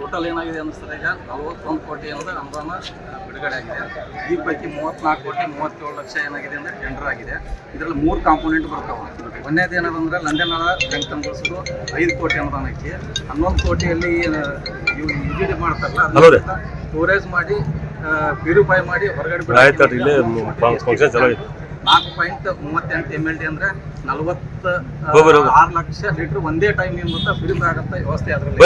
Total ಏನಾಗಿದೆ ಅನಿಸ್ತದೆ ಈಗ ನಲವತ್ತೊಂದು ಕೋಟಿ ಅನ್ನೋದು ಅನುದಾನ ಬಿಡುಗಡೆ ಆಗಿದೆ. ಈ ಪೈಕಿ ಮೂವತ್ನಾಲ್ಕು ಕೋಟಿ ಮೂವತ್ತೇಳು ಲಕ್ಷ ಏನಾಗಿದೆ ಅಂದರೆ ಟೆಂಡರ್ ಆಗಿದೆ. ಇದರಲ್ಲಿ ಮೂರು ಕಾಂಪೋನೆಂಟ್ ಬರ್ತಾವೆ. ಒಂದೇದು ಏನದಂದ್ರೆ ಲಂಡನ್ ಬೆಂಕನ್ಗೊಳಿಸೋದು ಐದು ಕೋಟಿ ಅನುದಾನ ಐತಿ. ಹನ್ನೊಂದು ಕೋಟಿಯಲ್ಲಿ ಇವು ಇಡಿ ಮಾಡ್ತಾರಲ್ಲ. ಸ್ಟೋರೇಜ್ ಮಾಡಿ ಪ್ಯೂರಿಫೈ ಮಾಡಿ ಹೊರಗಡೆ ನಾಲ್ಕು ಪಾಯಿಂಟ್ ಮೂವತ್ತೆಂಟು ಎಂ ಎಲ್ ಡಿ ಅಂದ್ರೆ ನಲವತ್ತ. ಆರು ಲಕ್ಷ ಲೀಟರ್ ಒಂದೇ ಟೈಮ್ ಏನು ಗೊತ್ತಾ? ಫಿಲ್ಮ್ ಆಗಂತ ವ್ಯವಸ್ಥೆ ಅದರಲ್ಲಿ.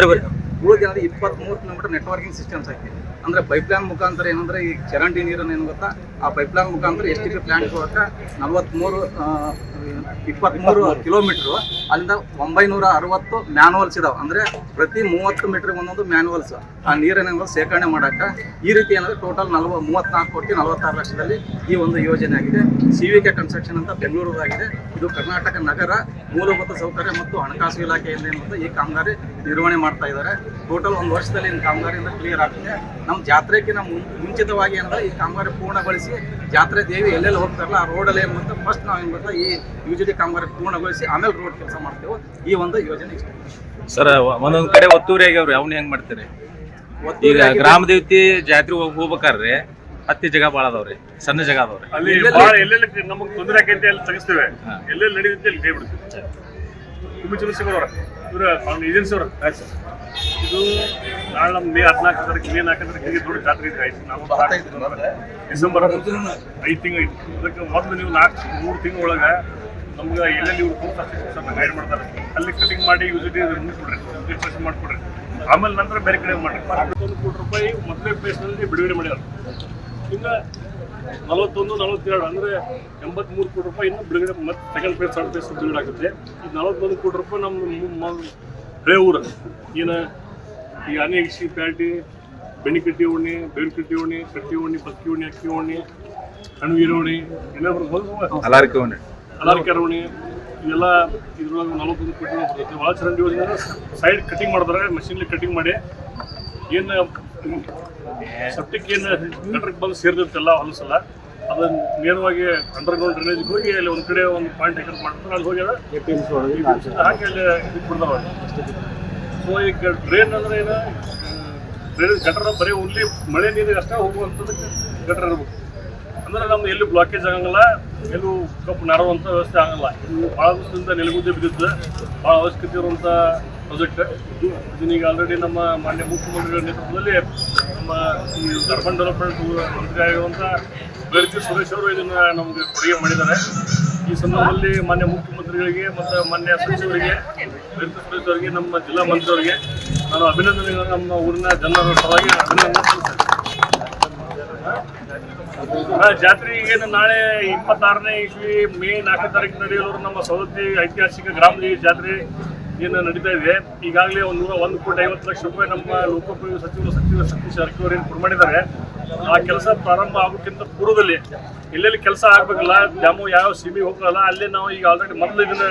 ಉಳಿದ ಇಪ್ಪತ್ಮೂರು ಕಿಲೋಮೀಟರ್ ನೆಟ್ವರ್ಕಿಂಗ್ ಸಿಸ್ಟಮ್ಸ್ ಐತಿ ಅಂದ್ರೆ ಪೈಪ್ ಲೈನ್ ಮುಖಾಂತರ ಏನಂದ್ರೆ ಈ ಚರಂಡಿ ನೀರನ್ನು ಏನು ಗೊತ್ತಾ? ಆ ಪೈಪ್ಲೈನ್ ಮುಖಾಂತರ ಎಸ್ ಟಿ ಪಿ ಪ್ಲಾಂಟ್ ಒಳಗೆ ನಲವತ್ಮೂರು ಇಪ್ಪತ್ತ್ಮೂರು ಕಿಲೋಮೀಟ್ರು ಅಲ್ಲಿಂದ ಒಂಬೈನೂರ ಅರವತ್ತು ಮ್ಯಾನುವಲ್ಸ್ ಇದಾವೆ. ಅಂದ್ರೆ ಪ್ರತಿ ಮೂವತ್ತು ಮೀಟರ್ ಒಂದೊಂದು ಮ್ಯಾನುವಲ್ಸ್ ಆ ನೀರನ್ನ ಶೇಖರಣೆ ಮಾಡಕ್ಕೆ ಈ ರೀತಿ ಏನಂದ್ರೆ ಟೋಟಲ್ ನಲ್ವ, ಮೂವತ್ನಾಲ್ಕು ಕೋಟಿ ನಲವತ್ತಾರು ಲಕ್ಷದಲ್ಲಿ ಈ ಒಂದು ಯೋಜನೆ ಆಗಿದೆ. ಸಿ ವಿ ಕೆ ಕನ್ಸ್ಟ್ರಕ್ಷನ್ ಅಂತ ಬೆಂಗಳೂರದಾಗಿದೆ. ಇದು ಕರ್ನಾಟಕ ನಗರ ಮೂಲಭೂತ ಸೌಕರ್ಯ ಮತ್ತು ಹಣಕಾಸು ಇಲಾಖೆಯಿಂದ ಏನಂತ ಈ ಕಾಮಗಾರಿ ನಿರ್ವಹಣೆ ಮಾಡ್ತಾ ಇದ್ದಾರೆ. ಟೋಟಲ್ ಒಂದು ವರ್ಷದಲ್ಲಿ ಕಾಮಗಾರಿಯಿಂದ ಕ್ಲಿಯರ್ ಆಗ್ತದೆ. ನಮ್ಮ ಜಾತ್ರೆಗಿಂತ ಮುಂ- ಮುಂಚಿತವಾಗಿ ಏನಂದ್ರೆ ಈ ಕಾಮಗಾರಿ ಪೂರ್ಣಗೊಳಿಸಿ ಜಾತ್ರೆ ದೇವಿ ಎಲ್ಲೆಲ್ಲಿ ಹೋಗ್ತಾರಲ್ಲ ಆ ರೋಡಲ್ಲಿ ಏನು ಫಸ್ಟ್ ನಾವು ಏನು ಗೊತ್ತಾ ಈ ಯು ಜಿ ಡಿ ಕಾಮಗಾರಿ ಪೂರ್ಣಗೊಳಿಸಿ ಆಮೇಲೆ ರೋಡ್ ಕೆಲಸ ಮಾಡ್ತೇವೆ. ಈ ಒಂದು ಯೋಜನೆ ಇಷ್ಟ. ಸರ್ ಒಂದೊಂದು ಕಡೆ ಒತ್ತುವರಿ ಆಗ್ಯಾವ್ರಿ ಅವ್ನ ಹೆಂಗ್ ಮಾಡ್ತಾರೆ? ಈಗ ಗ್ರಾಮ ದೇವತಿ ಜಾತ್ರೆ ಹೋಗ್ ಹೋಗ್ಬೇಕಾರ್ರಿ ಹತ್ತಿ ಜಾಗ ಭಾಳ ಅದಾವ್ರಿ ಸಣ್ಣ ಜಾಗ ಅದಾವ್ರಿ ಅಲ್ಲಿ ಭಾಳ ಎಲ್ಲೆಲ್ಲಿ ನಮಗೆ ತೊಂದರೆ ಆಕೈತಿ ಅಲ್ಲಿ ತೆಗಿಸ್ತೇವೆ. ಎಲ್ಲೆಲ್ಲಿ ನಡೆಯುತ್ತೆ ಅಲ್ಲಿ ಕೈ ಬಿಡ್ತೀವಿ. ತುಂಬ ಚಂದ್ರಶೇಖರ್ ಅವರ ಇವ್ರ ಏಜೆನ್ಸಿ ಅವ್ರ. ಆಯ್ತು ಇದು ನಾಳೆ ನಮ್ಮ ಮೇ ಹದಿನಾಲ್ಕು ತಾರೀಕು ಮೇ ನಾಲ್ಕು ತಾರೀಕಿಗೆ ದೊಡ್ಡ ಜಾತ್ರೆ ಇದೆ ಆಯ್ತು. ನಾವು ಡಿಸೆಂಬರ್ ಐದು ತಿಂಗಳು ಐತಿ ಅದಕ್ಕೆ ಮೊದಲು ನೀವು ನಾಲ್ಕು ಮೂರು ತಿಂಗಳೊಳಗೆ ನಮ್ಗೆ ಎಲ್ಲೆಲ್ಲಿ ಇವ್ರು ಸರ್ ಗೈಡ್ ಮಾಡ್ತಾರೆ. ಅಲ್ಲಿ ಕಟಿಂಗ್ ಮಾಡಿ ಯೂಸಿಟಿ ಮುಗಿಸ್ಬಿಡ್ರಿ ರಿಜಿಸ್ಟ್ರೇಷನ್ ಮಾಡಿಕೊಡ್ರಿ ಆಮೇಲೆ ನಂತರ ಬೇರೆ ಕಡೆ ಮಾಡಿ ಒಂದು ಕೋಟಿ ರೂಪಾಯಿ ಮೊದಲೇ ಪ್ಲೇಸ್ನಲ್ಲಿ ಬಿಡುಗಡೆ ಮಾಡ್ಯಾರ. ಇನ್ನು ನಲವತ್ತೊಂದು ನಲವತ್ತೆರಡು ಅಂದರೆ ಎಂಬತ್ಮೂರು ಕೋಟಿ ರೂಪಾಯಿ ಇನ್ನು ಬಿಡುಗಡೆ ಮತ್ತೆ ಸೆಕೆಂಡ್ ಪ್ಲೇಸ್ ಥರ್ಡ್ ಪ್ಲೇಸ್ ಬಿಡುಗಡೆ ಆಗುತ್ತೆ. ಈ ನಲವತ್ತೊಂದು ಕೋಟಿ ರೂಪಾಯಿ ನಮ್ಮ ಹಳೆ ಊರು ಏನು ಈ ಅನೇಕ್ಷಿ ಪ್ಯಾಟಿ ಬೆಣ್ಣಿಕಟ್ಟಿ ಓಣಿ ಬೇರು ಕಟ್ಟಿ ಉಣ್ಣಿ ಕಟ್ಟಿ ಓಣಿ ಬಕ್ಕಿ ಓಣಿ ಅಕ್ಕಿ ಓಣಿ ಕಣವೀರ ಉಣ್ಣಿ ಎಲ್ಲ ಅಲಾರಿಕೆ ಓಣಿ ಇವೆಲ್ಲ ಇದ್ರೊಳಗೆ ನಲವತ್ತೊಂದು ಕೋಟಿ ಬರ್ತೈತೆ. ಭಾಳ ಚರಂಡಿ ಯೋಜನೆ ಸೈಡ್ ಕಟಿಂಗ್ ಮಾಡಿದ್ರೆ ಮಷಿನ್ಲಿ ಕಟಿಂಗ್ ಮಾಡಿ. ಏನು ಸೆಪ್ಟಿಕ್ ಏನು ಗಟ್ರಿಗೆ ಬಂದು ಸೇರಿದಿರ್ತಲ್ಲ ಹೊಲಸಲ್ಲ ಅದನ್ನ ನೇರವಾಗಿ ಅಂಡರ್ಗ್ರೌಂಡ್ ಡ್ರೈನೇಜ್ಗೆ ಹೋಗಿ ಅಲ್ಲಿ ಒಂದು ಕಡೆ ಒಂದು ಪಾಯಿಂಟ್ ಎಕರ್ ಮಾಡ್ತಾರೆ ಅಲ್ಲಿ ಹೋಗಿ ಹಾಗೆ ಹಾಕಿ ಅಲ್ಲಿ ಇದು ಸೊ ಈಗ ಡ್ರೈನ್ ಅಂದ್ರೆ ಏನು? ಡ್ರೈನೇಜ್ ಗಟರ ಬರೀ ಉಲ್ಲಿ ಮಳೆ ನೀರಿಗೆ ಅಷ್ಟೇ ಹೋಗುವಂಥದ್ದಕ್ಕೆ ಗಟರ್ ಇರ್ಬೇಕು. ಅಂದ್ರೆ ನಮ್ಗೆ ಎಲ್ಲೂ ಬ್ಲಾಕೇಜ್ ಆಗಂಗಿಲ್ಲ, ಎಲ್ಲೂ ಕಪ್ಪು ನಾರುವಂಥ ವ್ಯವಸ್ಥೆ ಆಗಲ್ಲ ಇದು ಭಾಳ ದಿವಸದಿಂದ ನೆಲಗುದ್ದೆ ಬಿದ್ದಿದ್ದು ಭಾಳ ಅವಶ್ಯಕತೆ ಇರುವಂಥ ಪ್ರಾಜೆಕ್ಟ್ ಇದನ್ನೀಗ ಆಲ್ರೆಡಿ ನಮ್ಮ ಮಾನ್ಯ ಮುಖ್ಯಮಂತ್ರಿಗಳ ನೇತೃತ್ವದಲ್ಲಿ ನಮ್ಮ ಈ ಅರ್ಬನ್ ಡೆವಲಪ್ಮೆಂಟ್ ಮಂತ್ರಿ ಆಗಿರುವಂಥ ಬೇರ್ತಿ ಸುರೇಶ್ ಅವರು ಇದನ್ನು ನಮಗೆ ಕೊಡುಗೆ ಮಾಡಿದ್ದಾರೆ. ಈ ಸಂದರ್ಭದಲ್ಲಿ ಮಾನ್ಯ ಮುಖ್ಯಮಂತ್ರಿಗಳಿಗೆ ಮತ್ತು ಮಾನ್ಯ ಸಚಿವರಿಗೆ ಅವರಿಗೆ ನಮ್ಮ ಜಿಲ್ಲಾ ಮಂತ್ರಿಯವರಿಗೆ ನಾನು ಅಭಿನಂದನೆ ನಮ್ಮ ಊರಿನ ಜನರ ಪರವಾಗಿ ಅಭಿನಂದನೆ ಜಾತ್ರೆ ಈಗೇನು ನಾಳೆ ಇಪ್ಪತ್ತಾರನೇ ಇಸ್ವಿ ಮೇ ನಾಲ್ಕನೇ ತಾರೀಕು ನಡೆಯಲು ನಮ್ಮ ಸವದತ್ತಿ ಐತಿಹಾಸಿಕ ಗ್ರಾಮದ ಈ ಜಾತ್ರೆ ಏನು ನಡೀತಾ ಇದೆ. ಈಗಾಗಲೇ ಒಂದು ನೂರ ಒಂದು ಕೋಟಿ ಐವತ್ತು ಲಕ್ಷ ರೂಪಾಯಿ ನಮ್ಮ ಲೋಕೋಪಯೋಗಿ ಸಚಿವರು ಸಚಿವ ಸತೀಶ್ ಜಾರಕಿಹೊಳಿ ಏನು ಮಾಡಿದ್ದಾರೆ. ಆ ಕೆಲಸ ಪ್ರಾರಂಭ ಆಗೋಕ್ಕಿಂತ ಪೂರ್ವದಲ್ಲಿ ಎಲ್ಲೆಲ್ಲಿ ಕೆಲಸ ಆಗಬೇಕಲ್ಲ, ಡ್ಯಾಮು ಯಾವ ಸಿಮಿ ಹೋಗಲ್ಲ ಅಲ್ಲೇ ನಾವು ಈಗ ಆಲ್ರೆಡಿ ಮೊದಲು ಇದನ್ನ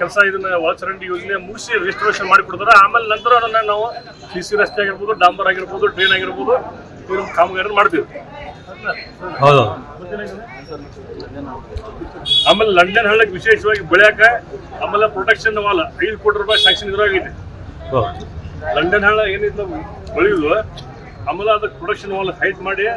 ಕೆಲಸ ಇದನ್ನ ಒಳಚರಂಡಿ ಯೋಜನೆ ಮುಗಿಸಿ ರಿಜಿಸ್ಟ್ರೇಷನ್ ಮಾಡಿಕೊಡ್ತಾರೆ. ಆಮೇಲೆ ನಂತರ ಅದನ್ನ ನಾವು ಸಿ ಸಿ ರಸ್ತೆ ಆಗಿರ್ಬೋದು ಡಾಂಬರ್ ಆಗಿರ್ಬೋದು ಟ್ರೈನ್ ಆಗಿರ್ಬೋದು ಇವ್ರ ಕಾಮಗಾರಿ ಮಾಡ್ತೀವಿ. ಹೌದು. ಆಮೇಲೆ ಲಂಡನ್ ಹಳ್ಳಕ್ಕೆ ವಿಶೇಷವಾಗಿ ಬೆಳೆಯಕ ಆಮೇಲೆ ಪ್ರೊಟೆಕ್ಷನ್ ವಾಲ್. ಐದು ಕೋಟಿ ರೂಪಾಯಿ ಸ್ಯಾಂಕ್ಷನ್ ಇದ್ರಾಗೈತೆ. ಲಂಡನ್ ಹಳ್ಳ ಏನಿತ್ತು ಬೆಳೆಯುದು ಆಮೇಲೆ ಅದಕ್ಕೆ ಪ್ರೊಟೆಕ್ಷನ್ ವಾಲ್ ಹೈಟ್ ಮಾಡಿ